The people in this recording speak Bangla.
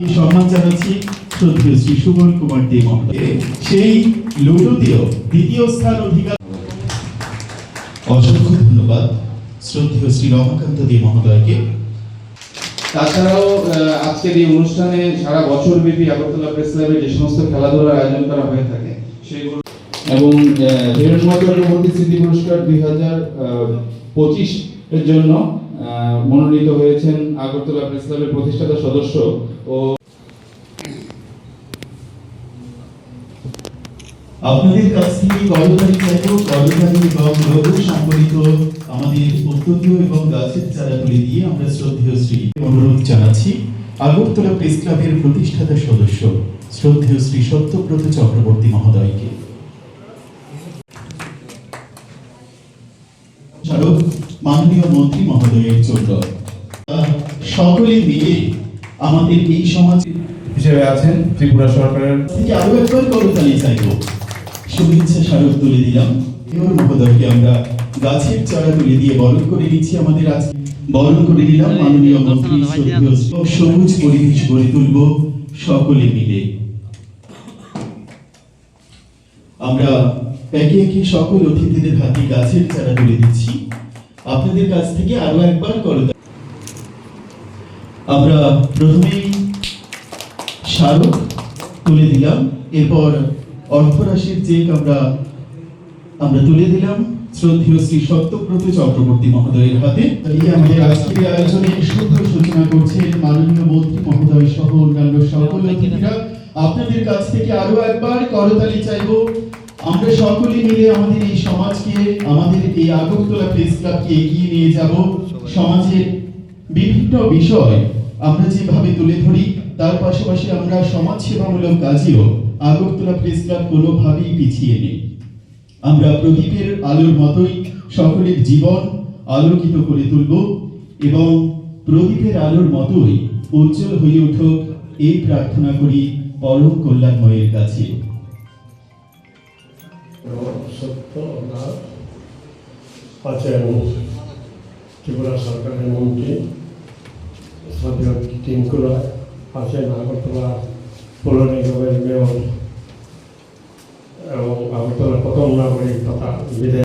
সম্মান জানাচ্ছি শ্রদ্ধেয় শ্রী সুবল কুমার দে মহোদয় সেই লুডুতেও দ্বিতীয় স্থান অধিকার অসংখ্য ধন্যবাদ শ্রদ্ধেয় শ্রী রমাকান্ত দে মহোদয়কে। তাছাড়াও আজকের এই অনুষ্ঠানে সারা বছর ব্যাপী আগরতলা প্রেস ক্লাবে যে সমস্ত খেলাধুলার আয়োজন করা হয়ে থাকে, সেগুলো এবং ধীরেন কুমার চক্রবর্তী স্মৃতি পুরস্কার দুই হাজার পঁচিশ এর জন্য মনোনীত হয়েছেন আগরতলা প্রেস ক্লাবের প্রতিষ্ঠাতা সদস্য ও আপনাদের কাছ থেকে করতালি চাইব করতালি এবং লঘু সংবলিত আমাদের উত্তরীয় এবং গাছের চারা তুলে দিয়ে আমরা শ্রদ্ধেয় শ্রী অনুরোধ জানাচ্ছি আগরতলা প্রেস ক্লাবের প্রতিষ্ঠাতা সদস্য, শ্রদ্ধেয় শ্রী সত্যব্রত চক্রবর্তী মহোদয়কে স্মারক মাননীয় মন্ত্রী মহোদয়ের জন্য। সকলে মিলে আমাদের এই সমাজ হিসেবে আছেন ত্রিপুরা সরকারের থেকে আরও একবার করতালি চাইব। শুভেচ্ছা স্মারক তুলে দিলাম। মেয়র মহোদয়কে আমরা গাছের চারা তুলে দিয়ে বরণ করে নিচ্ছি আমাদের আজ। বরণ করে নিলাম মাননীয় মন্ত্রী সবুজ পরিবেশ গড়ে তুলব সকলে মিলে। আমরা একে একে সকল অতিথিদের হাতে গাছের চারা তুলে দিচ্ছি। আপনাদের কাছ থেকে আরও একবার করতালি আমরা প্রথমেই তুলে দিলাম, এরপর অর্থরাশির চেক আমরা আমরা তুলে দিলাম। শ্রদ্ধেয় শ্রী সত্যব্রত চক্রবর্তী মহোদয়ের হাতে। আমাদের আজকের আয়োজনে শুভ সূচনা মাননীয় মন্ত্রী মহোদয় সহ অন্যান্য সকল অতিথিরা। আপনাদের কাছ থেকে আরও একবার করতালি চাইব। আমরা সকলে মিলে আমাদের এই সমাজকে, আমাদের এই আগরতলা প্রেস ক্লাবকে এগিয়ে নিয়ে যাব। সমাজের বিভিন্ন বিষয় আমরা যেভাবে তুলে ধরি, তার পাশাপাশি আমরা সমাজ সেবামূলক কাজেও আগরতলা প্রেস ক্লাব কোনোভাবেই পিছিয়ে নেই। আমরা প্রদীপের আলোর মতোই সকলের জীবন আলোকিত করে তুলব এবং প্রদীপের আলোর মতোই উজ্জ্বল হয়ে উঠুক এই প্রার্থনা করি পরম কল্যাণময়ের কাছে। সত্য, অনাথ আছেন ত্রিপুরা সরকারের মন্ত্রী। স্বাধীন টিঙ্কুরা আছেন আগরতলা পৌর নিগমের মেয়র এবং আগরতলা প্রথম নাগরিক তথা বিধায়ক